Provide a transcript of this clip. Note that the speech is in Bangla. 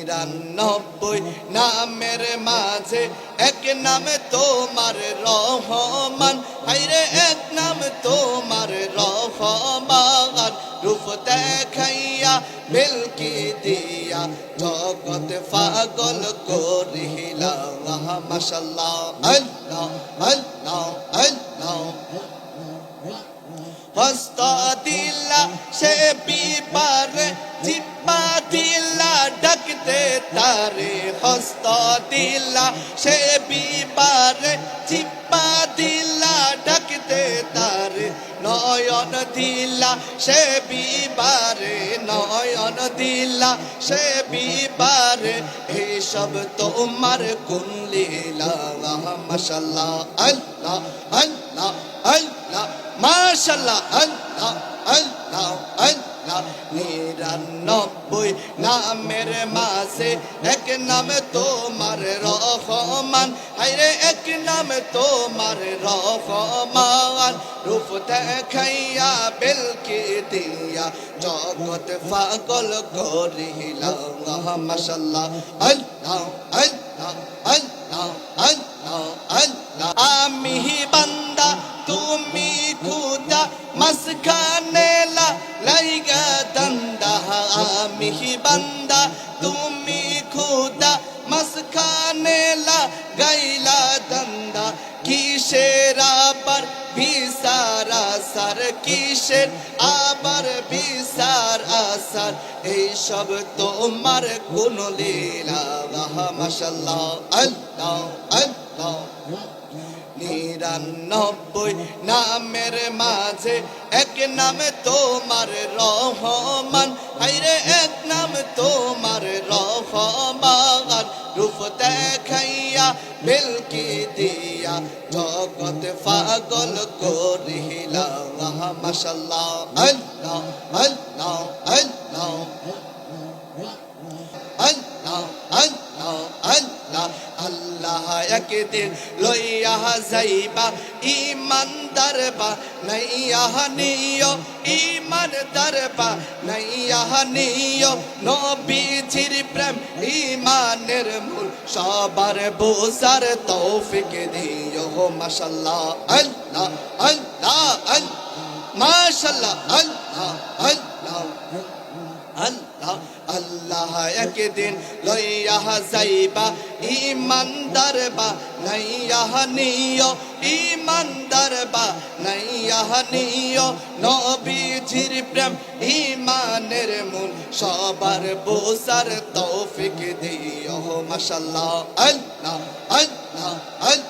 নিরানব্বই নামের মাঝে এক নাম তোমার রহমান। হাইরে এক নাম তোমার রহমান। রূপ দেখাইয়া, বেলকি দিয়া, জগৎ পাগল করিলা মাশাল্লাহ আল্লাহ আল্লাহ আল্লাহ হস্ত দিলা সে বিপারে ডাকতে তারে হস্ত দিলা, সে বিপারে জিব্বা দিলা, ডাকতে তারে নয়ন দিলা, সে বিবারে নয়ন দিলা, সে বিবারে এসব তোমার কোন লীলা? মাশাল্লাহ আল্লাহ আল্লাহ আল্লাহ মাশাল্লাহ আল্লাহ আল্লাহ আল্লাহ। নিরানব্বই নামের মাঝে এক নাম তোমার রহমান। হাইরে এক নাম তোমার রহমান। রূপ দেখাইয়া, বেলকে দিয়া জগৎ পাগল করিলা মাশাল্লাহ আল্লাহ আল্লাহ আমি বান্দা, তুমি খুদা। মাসখানে আমি বান্দা, তুমি খুদা মাসখানে লা গাইলা দন্দা। কিসের আবার বিচার আসার? কিসের আবার বিচার আসার? এইসব তোমার কোন লীলা মাশাল্লাহ, আল্লাহ আল্লাহ। নিরানব্বই নামের মাঝে এক নাম তোমার রহমান। হাইরে এক নাম তোমার রহমান। রূপ দেখাইয়া বেলকি দিয়া, জগৎ পাগল করিলা আল্লাহ আল্লাহ আল্লাহ আল্লাহ আল্লাহ আল্লাহ আল্লাহ একদিন লইয়া যাইবা ইমান দরবা, নাইয়া নিও ইমান দরবা, নাইয়া নিও। নবীজির প্রেম ইমানের মূল, সবার বোঝার তৌফিক দিও। মাশাল্লাহ, আল্লাহ আল্লাহ আল্লাহ, মাশাল্লাহ, আল্লাহ আল্লাহ আল্লাহ। আল্লাহ একদিন লইয়া যাইবা ইমানদার বা নাইয়া নিও ইমানদার বা নাইয়া নিও। নবীজির প্রেম ইমানের মূল, সবার বোঝার তৌফিক দিও। মাশাল্লাহ আল্লাহ আল্লাহ আল্লাহ।